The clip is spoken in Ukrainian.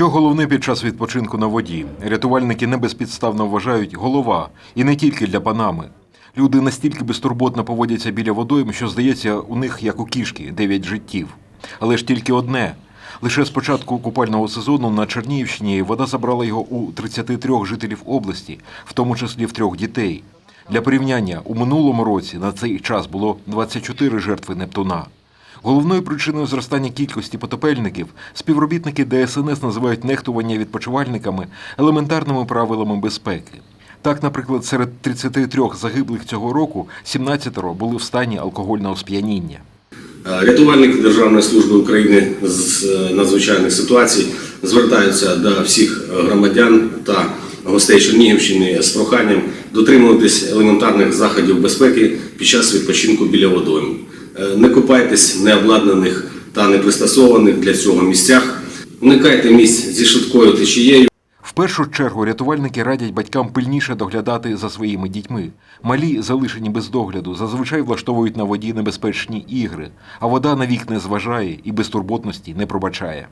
Що головне під час відпочинку на воді? Рятувальники небезпідставно вважають голова, і не тільки для панами. Люди настільки безтурботно поводяться біля водойм, що здається, у них як у кішки дев'ять життів. Але ж тільки одне. Лише з початку купального сезону на Чернігівщині вода забрала його у 33 жителів області, в тому числі в трьох дітей. Для порівняння, у минулому році на цей час було 24 жертви Нептуна. Головною причиною зростання кількості потопельників співробітники ДСНС називають нехтування відпочивальниками елементарними правилами безпеки. Так, наприклад, серед 33 загиблих цього року 17 були в стані алкогольного сп'яніння. Рятувальники Державної служби України з е, надзвичайних ситуацій звертаються до всіх громадян та гостей Чернігівщини з проханням дотримуватись елементарних заходів безпеки під час відпочинку біля водойм. Е, Не купайтесь в необладнаних та непристосованих для цього місцях. Уникайте місць зі швидкою течією. В першу чергу рятувальники радять батькам пильніше доглядати за своїми дітьми. Малі, залишені без догляду, зазвичай влаштовують на воді небезпечні ігри, а вода на вік не зважає і безтурботності не пробачає.